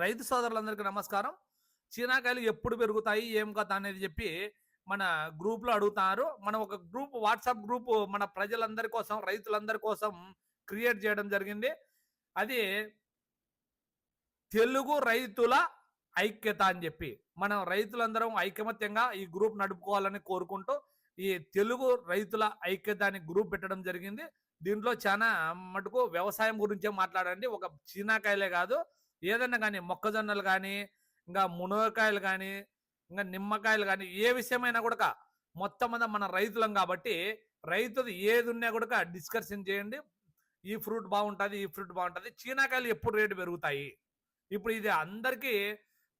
రైతు సోదరులందరికీ నమస్కారం. చీనాకాయలు ఎప్పుడు పెరుగుతాయి ఏం కథ అనేది చెప్పి మన గ్రూప్లో అడుగుతారు. అడుగుతున్నారు మనం ఒక గ్రూప్ వాట్సాప్ గ్రూప్ మన ప్రజలందరి కోసం రైతులందరి కోసం క్రియేట్ చేయడం జరిగింది. అది తెలుగు రైతుల ఐక్యత అని చెప్పి మనం రైతులందరం ఐకమత్యంగా ఈ గ్రూప్ నడుపుకోవాలని కోరుకుంటూ ఈ తెలుగు రైతుల ఐక్యత అని గ్రూప్ పెట్టడం జరిగింది. దీంట్లో చాలా మటుకు వ్యవసాయం గురించే మాట్లాడండి. ఒక చీనాకాయలే కాదు ఏదన్నా కానీ మొక్కజొన్నలు కానీ ఇంకా మునగకాయలు కానీ ఇంకా నిమ్మకాయలు కానీ ఏ విషయమైనా కూడా మొత్తం మీద మన రైతులం కాబట్టి రైతుది ఏది ఉన్నా కూడా డిస్కషన్ చేయండి. ఈ ఫ్రూట్ బాగుంటుంది ఈ ఫ్రూట్ బాగుంటుంది. చీనాకాయలు ఎప్పుడు రేటు పెరుగుతాయి? ఇప్పుడు ఇది అందరికీ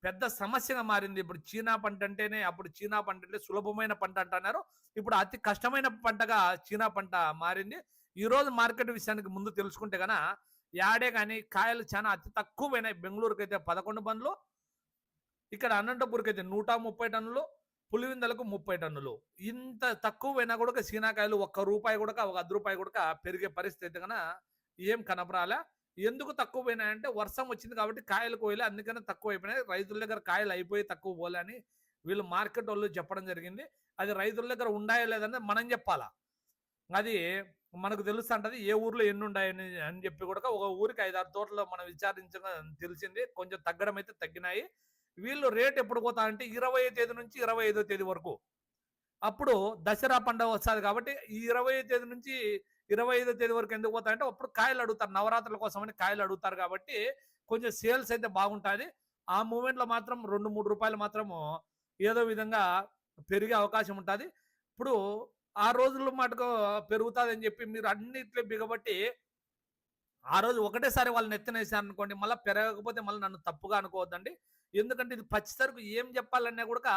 పెద్ద సమస్యగా మారింది. ఇప్పుడు చీనా పంట అంటేనే అప్పుడు చీనా పంట అంటే సులభమైన పంట అంటున్నారు. ఇప్పుడు అతి కష్టమైన పంటగా చీనా పంట మారింది. ఈ రోజు మార్కెట్ విషయానికి ముందు తెలుసుకుంటే గన యాడే కానీ కాయలు చాలా అతి తక్కువైనాయి. బెంగళూరుకి అయితే పదకొండు పనులు ఇక్కడ అనంతపూర్కి అయితే నూట ముప్పై టన్నులు పులివిందలకు ముప్పై టన్నులు. ఇంత తక్కువైనా కూడా సీనాకాయలు ఒక్క రూపాయి కూడా ఒక అర్ధ రూపాయి కూడా పెరిగే పరిస్థితి కన ఏం కనపరాలే. ఎందుకు తక్కువ పోయినాయంటే వర్షం వచ్చింది కాబట్టి కాయలు కోయలే అందుకనే తక్కువ అయిపోయినాయి రైతుల దగ్గర కాయలు అయిపోయి తక్కువ పోలే అని వీళ్ళు మార్కెట్ వాళ్ళు చెప్పడం జరిగింది. అది రైతుల దగ్గర ఉండాయో లేదని మనం చెప్పాలా? అది మనకు తెలుస్తుంటది ఏ ఊర్లో ఎన్ని ఉన్నాయని అని చెప్పి కూడా ఒక ఊరికి ఐదారు తోటలో మనం విచారించగా తెలిసింది. కొంచెం తగ్గడం అయితే తగ్గినాయి. వీళ్ళు రేట్ ఎప్పుడు పోతా అంటే ఇరవై తేదీ నుంచి ఇరవై ఐదో తేదీ వరకు. అప్పుడు దసరా పండుగ వస్తుంది కాబట్టి ఈ ఇరవై తేదీ నుంచి ఇరవై ఐదో తేదీ వరకు ఎందుకు పోతా అంటే అప్పుడు కాయలు అడుగుతారు. నవరాత్రుల కోసం అని కాయలు అడుగుతారు కాబట్టి కొంచెం సేల్స్ అయితే బాగుంటుంది. ఆ మూమెంట్లో మాత్రం రెండు మూడు రూపాయలు మాత్రము ఏదో విధంగా పెరిగే అవకాశం ఉంటుంది. ఇప్పుడు ఆ రోజుల్లో మటుకు పెరుగుతుందని చెప్పి మీరు అన్నిట్లో బిగబట్టి ఆ రోజు ఒకటేసారి వాళ్ళని ఎత్తనేసారు అనుకోండి మళ్ళీ పెరగకపోతే మళ్ళీ నన్ను తప్పుగా అనుకోవద్దండి. ఎందుకంటే ఇది పచ్చిసరుకు ఏం చెప్పాలన్నా కూడా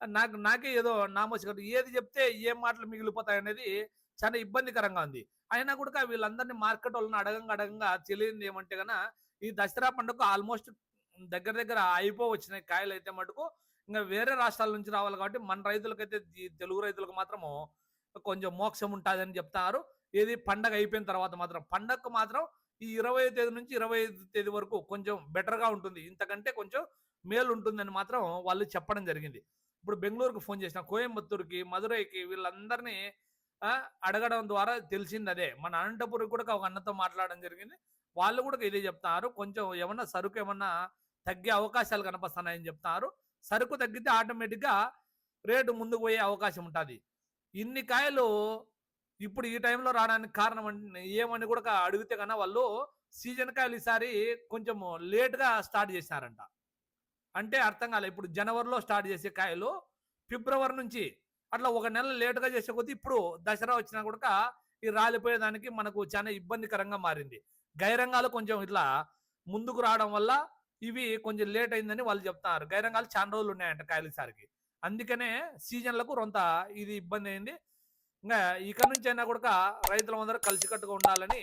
నాకు నాకే ఏదో నామోసి ఏది చెప్తే ఏం మాటలు మిగిలిపోతాయి అనేది చాలా ఇబ్బందికరంగా ఉంది. అయినా కూడా వీళ్ళందరినీ మార్కెట్ వాళ్ళని అడగంగా అడగంగా తెలియదు ఏమంటే గన ఈ దసరా పండుగ ఆల్మోస్ట్ దగ్గర దగ్గర అయిపో వచ్చినాయి కాయలు అయితే మటుకు. ఇంకా వేరే రాష్ట్రాల నుంచి రావాలి కాబట్టి మన రైతులకైతే తెలుగు రైతులకు మాత్రము కొంచెం మోక్షం ఉంటుంది అని చెప్తారు. ఇది పండగ అయిపోయిన తర్వాత మాత్రం. పండగకు మాత్రం ఈ ఇరవై తేదీ నుంచి ఇరవై ఐదు తేదీ వరకు కొంచెం బెటర్గా ఉంటుంది. ఇంతకంటే కొంచెం మేలు ఉంటుందని మాత్రం వాళ్ళు చెప్పడం జరిగింది. ఇప్పుడు బెంగళూరుకు ఫోన్ చేసిన కోయంబత్తూరుకి మధురైకి వీళ్ళందరినీ అడగడం ద్వారా తెలిసింది అదే. మన అనంతపురం కూడా ఒక అన్నతో మాట్లాడడం జరిగింది. వాళ్ళు కూడా ఇదే చెప్తారు. కొంచెం ఏమన్నా సరుకు ఏమన్నా తగ్గే అవకాశాలు కనిపిస్తున్నాయని చెప్తారు. సరుకు తగ్గితే ఆటోమేటిక్గా రేటు ముందుకు పోయే అవకాశం ఉంటుంది. ఇన్ని కాయలు ఇప్పుడు ఈ టైంలో రావడానికి కారణం అంటే ఏమని కూడా అడిగితే కన్నా వాళ్ళు సీజన్ కాయలు ఈసారి కొంచెం లేట్గా స్టార్ట్ చేశారంట. అంటే అర్థం కాలే. ఇప్పుడు జనవరిలో స్టార్ట్ చేసే కాయలు ఫిబ్రవరి నుంచి అట్లా ఒక నెల లేటుగా చేసే కొద్దీ ఇప్పుడు దసరా వచ్చినా కూడా ఈ రాలిపోయేదానికి మనకు చాలా ఇబ్బందికరంగా మారింది. గైరంగాలు కొంచెం ఇట్లా ముందుకు రావడం వల్ల ఇవి కొంచెం లేట్ అయిందని వాళ్ళు చెప్తున్నారు గైరంగాలు చాలా రోజులు ఉన్నాయంట కాయలు ఈసారికి. అందుకనే సీజన్లకు రొంత ఇది ఇబ్బంది అయింది. ఇంకా ఇక నుంచి అయినా కూడా రైతులందరూ కలిసికట్టుగా ఉండాలని